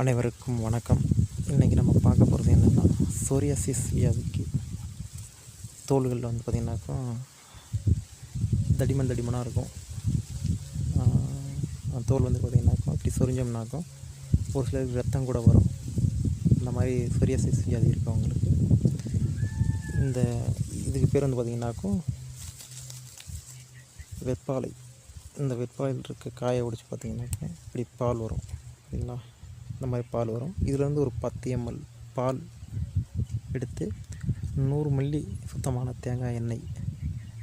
அனைவருக்கும் வணக்கம். இன்றைக்கி நம்ம பார்க்க போகிறது என்னென்னா சோரியாசிஸ் வியாதிக்கு தோள்களில் வந்து பார்த்திங்கனாக்கா தடிமன் தடிமனாக இருக்கும். தோல் வந்து பார்த்திங்கனாக்கா இப்படி சொரிஞ்சோம்னாக்கும் ஒரு சிலருக்கு ரத்தம் கூட வரும். இந்த மாதிரி சோரியாசிஸ் வியாதி இருக்கவங்களுக்கு. இந்த இதுக்கு பேர் வந்து பார்த்திங்கனாக்கும் வெப்பாலை. இந்த வெப்பாலையில் இருக்க காயை உடைச்சி பார்த்தீங்கன்னாக்கா இப்படி பால் வரும். சரிங்களா? இந்த மாதிரி பால் வரும். இதுலேருந்து ஒரு பத்து எம்எல் பால் எடுத்து நூறு மில்லி சுத்தமான தேங்காய் எண்ணெய்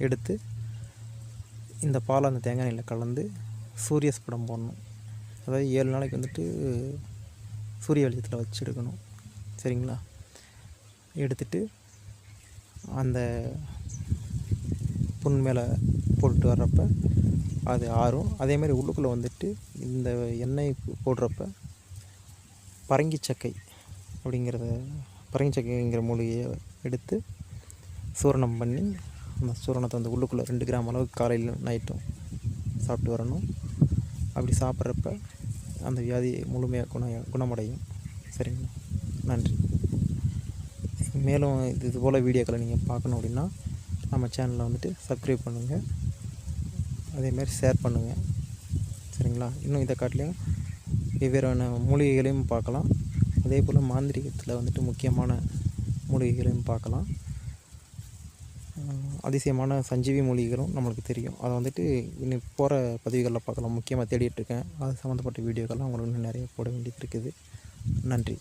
எடுத்து இந்த பால் அந்த தேங்காய் எண்ணெயில் கலந்து சூரிய ஸ்படம் போடணும். அதாவது ஏழு நாளைக்கு வந்துட்டு சூரிய வெளிச்சத்தில் வச்சு எடுக்கணும். சரிங்களா? எடுத்துட்டு அந்த புண் மேலே போட்டு வர்றப்ப அது ஆறும். அதே மாதிரி உள்ளுக்குள்ளே வந்துட்டு இந்த எண்ணெய் போடுறப்ப பரங்கிச்சக்கை அப்படிங்கிறத பரங்கிச்சக்கைங்கிற மூலிகையை எடுத்து சூரணம் பண்ணி அந்த சூரணத்தை வந்து உள்ளுக்குள்ளே ரெண்டு கிராம் அளவுக்கு காலையில் நைட்டும் சாப்பிட்டு வரணும். அப்படி சாப்பிட்றப்ப அந்த வியாதி முழுமையாக குண குணமடையும். சரிங்களா? நன்றி. மேலும் இது இது போல் வீடியோக்களை நீங்கள் பார்க்கணும் அப்படின்னா நம்ம சேனலை வந்துட்டு சப்ஸ்கிரைப் பண்ணுங்கள் அதேமாதிரி ஷேர் பண்ணுங்கள் சரிங்களா? இன்னும் இதை காட்டிலையும் வெவ்வேறான மூலிகைகளையும் பார்க்கலாம். அதே போல் மாந்திரிகத்தில் வந்துட்டு முக்கியமான மூலிகைகளையும் பார்க்கலாம். அதிசயமான சஞ்சீவி மூலிகைகளும் நம்மளுக்கு தெரியும். அதை வந்துட்டு இன்னும் போகிற பதிவுகளில் பார்க்கலாம். முக்கியமாக தேடிட்டுருக்கேன் அது சம்மந்தப்பட்ட வீடியோக்கள்லாம் உங்களுக்கு இன்னும் நிறைய போட வேண்டியது இருக்குது. நன்றி.